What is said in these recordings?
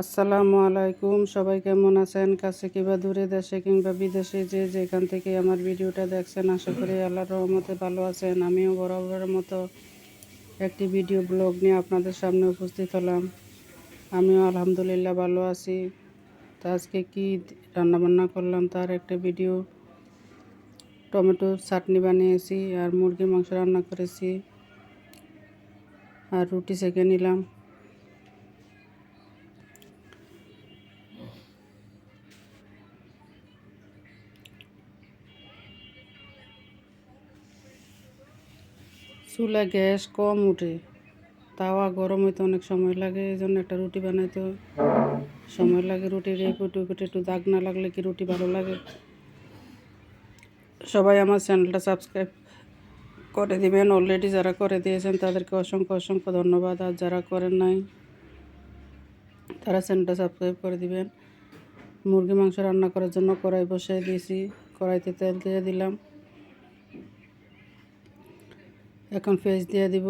আসসালামু আলাইকুম, সবাই কেমন আছেন? কাছে কিংবা দূরে দেশে কিংবা বিদেশে যে যেখান থেকে আমার ভিডিওটা দেখছেন, আশা করি আল্লাহর রহমতে ভালো আছেন। আমিও বরাবরের মতো একটি ভিডিও ব্লগ নিয়ে আপনাদের সামনে উপস্থিত হলাম। আমিও আলহামদুলিল্লাহ ভালো আছি। তো আজকে কী রান্নাবান্না করলাম তার একটা ভিডিও। টমেটো চাটনি বানিয়েছি আর মুরগির মাংস রান্না করেছি। আর রুটি সেঁকে নিলাম। চুলা গ্যাস কম উঠে। তাওয়া গরম হইতে অনেক সময় লাগে এই জন্য একটা রুটি বানাইতে সময় লাগে রুটির এই কুটু কুটে একটু দাগ না লাগলে কি রুটি ভালো লাগে? সবাই আমার চ্যানেলটা সাবস্ক্রাইব করে দিবেন। অলরেডি যারা করে দিয়েছেন, তাদেরকে অসংখ্য অসংখ্য ধন্যবাদ। আর যারা করেন নাই, তারা চ্যানেলটা সাবস্ক্রাইব করে দিবেন। মুরগি মাংস রান্না করার জন্য কড়াই বসাই দিয়েছি। কড়াইতে তেল দিয়ে দিলাম। এখন পেঁয়াজ দিয়ে দিব।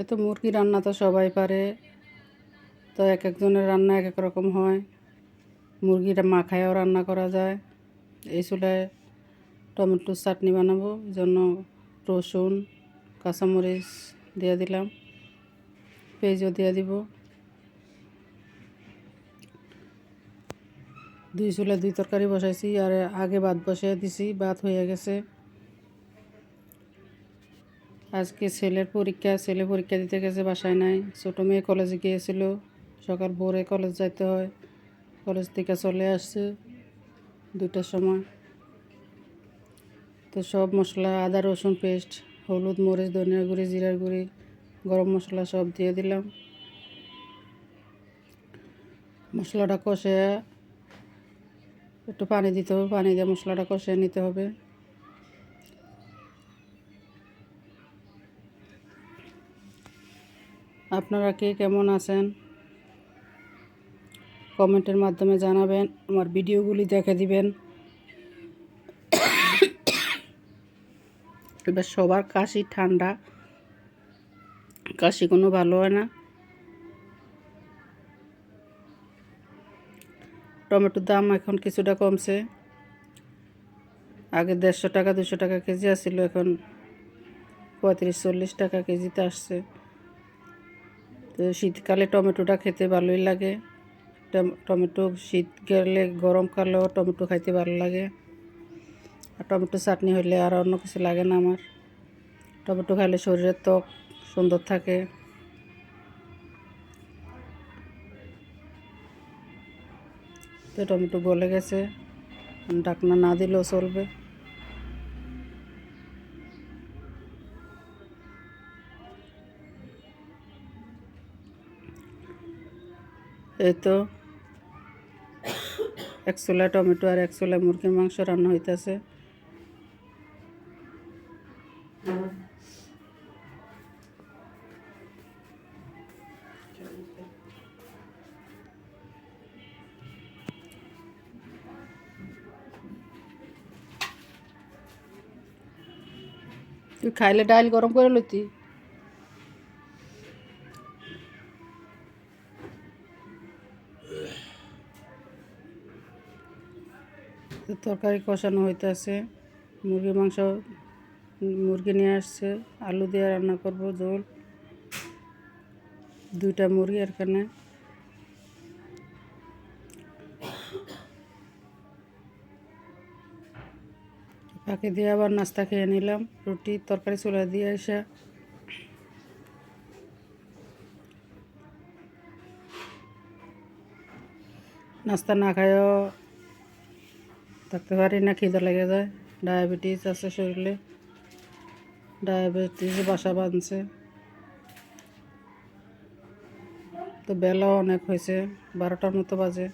এ তো মুরগি রান্না তো সবাই পারে। তো এক একজনের রান্না এক এক রকম হয়। মুরগিটা মাখায়ও রান্না করা যায়। এই চুলায় টমেটোর চাটনি বানাবো জন্য রসুন, কাঁচামরিচ দিয়ে দিলাম। পেঁয়াজও দিয়ে দিব। দুই চুলা দুই তরকারি বসাইছি আর আগে ভাত বসিয়ে দিছি, ভাত হয়ে গেছে। আজকে ছেলের পরীক্ষা, ছেলে পরীক্ষা দিতে গেছে বাসায় নাই। ছোটো মেয়ে কলেজে গিয়েছিল, সকাল ভোরে কলেজ যাইতে হয়। কলেজ থেকে চলে আসছে দুটার সময়। তো সব মশলা, আদা, রসুন পেস্ট হলুদ, মরিচ, ধনিয়া গুঁড়ি, জিরার গুঁড়ি, গরম মশলা সব দিয়ে দিলাম। মশলাটা কষে একটু পানি দিতে হবে, পানি দিয়ে মশলাটা কষিয়ে নিতে হবে। আপনারা কে কেমন আছেন? কমেন্টের মাধ্যমে জানাবেন, আমার ভিডিওগুলি দেখে দিবেন। এবার সবার কাশি ঠান্ডা, কাশি কোনো ভালো হয় না। টমেটোর দাম এখন কিছুটা কমছে। আগে দেড়শো টাকা, দুশো টাকা কেজি আসছিল এখন পঁয়ত্রিশ, চল্লিশ টাকা কেজিতে আসছে। তো শীতকালে টমেটোটা খেতে ভালোই লাগে। টমেটো শীত গেলে গরমকালেও টমেটো খাইতে ভালো লাগে। আর টমেটো চাটনি হলে আর অন্য কিছু লাগে না আমার। টমেটো খাইলে শরীরের ত্বক সুন্দর থাকে। তো টমেটো গলে গেছে। ডাকনা না দিলেও চলবে। এই তো একশোলা টমেটো আর একশোলা মুরগির মাংস রান্না হইতেছে। তুই খাইলে ডাইল গরম করে লতি। তরকারি কষানো হইতেছে, মুরগির মাংস মুরগি নিয়ে আসছে, আলু দিয়ে রান্না করব ঝোল। দুইটা মুরগি এখানে। ফাঁকে দিয়ে আবার নাস্তা খেয়ে নিলাম, রুটি, তরকারি চুলা দিয়ে এসে। নাস্তা না খায়ও থাকতে পারি না, খিদে লেগে যায়। ডায়াবেটিস আছে শরীরে, ডায়াবেটিস, বাসা বাঁধছে। তো বেলাও অনেক হয়েছে, বারোটার মতো বাজে।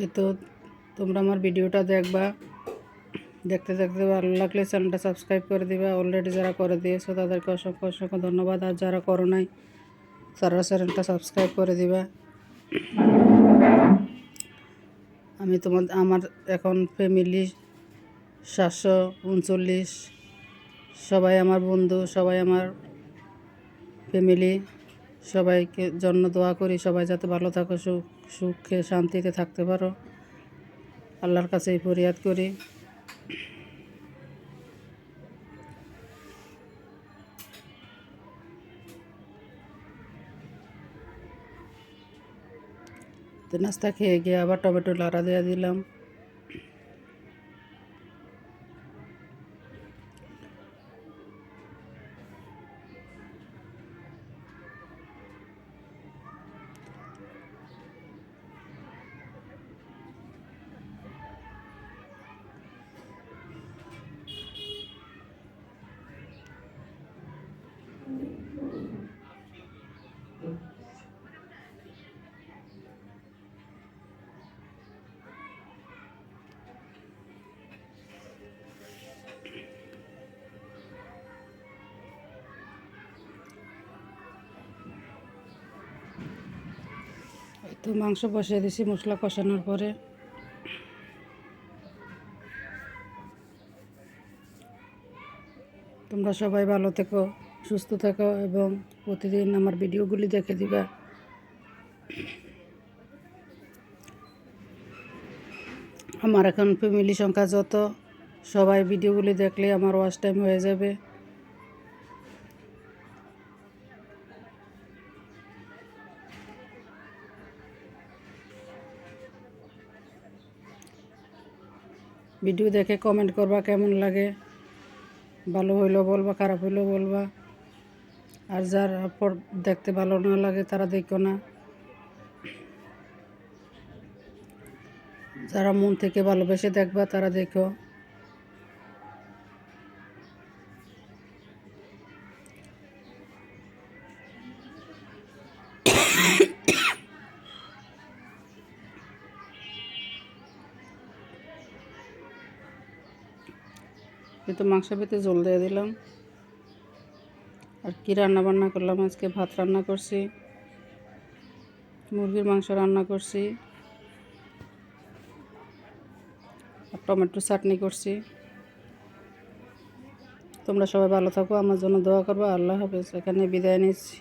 এই তো তোমরা আমার ভিডিওটা দেখবা। দেখতে দেখতে ভালো লাগলে চ্যানেলটা সাবস্ক্রাইব করে দিবা। অলরেডি যারা করে দিয়েছ তাদেরকে অসংখ্য অসংখ্য ধন্যবাদ। আর যারা করো নাই, তারা চ্যানেলটা সাবস্ক্রাইব করে দিবা। আমি তোমার, আমার এখন ফ্যামিলি সাতশো উনচল্লিশ। সবাই আমার বন্ধু, সবাই আমার ফ্যামিলি সবাইকে জন্য দোয়া করি। সবাই যাতে ভালো থাকো, সুখ সুখে শান্তিতে থাকতে পারো। আল্লাহর কাছে ফরিয়াদ করি। তো নাস্তা খেয়ে গিয়ে আবার টমেটো লাড়া দিয়ে দিলাম। তো মাংস বসিয়ে দিছি মশলা কষানোর পরে। তোমরা সবাই ভালো থেকো, সুস্থ থেকো এবং প্রতিদিন আমার ভিডিওগুলি দেখে দিবা। আমার এখন ফ্যামিলি সংখ্যা যত, সবাই ভিডিওগুলি দেখলে আমার ওয়াচ টাইম হয়ে যাবে। ভিডিও দেখে কমেন্ট করবা কেমন লাগে? ভালো হইলেও বলবা, খারাপ হইলেও বলবা। আর যার পর দেখতে ভালো না লাগে তারা দেখো না। যারা মন থেকে ভালোবেসে দেখবা তারা দেখো। কিন্তু মাংস পেতে জল দিয়ে দিলাম। আর কী রান্না বান্না করলাম? আজকে ভাত রান্না করছি। মুরগির মাংস রান্না করছি। আর টমেটো চাটনি করছি। তোমরা সবাই ভালো থাকো, আমার জন্য দোয়া করব। আল্লাহ হাফেজ। এখানে বিদায় নিচ্ছি।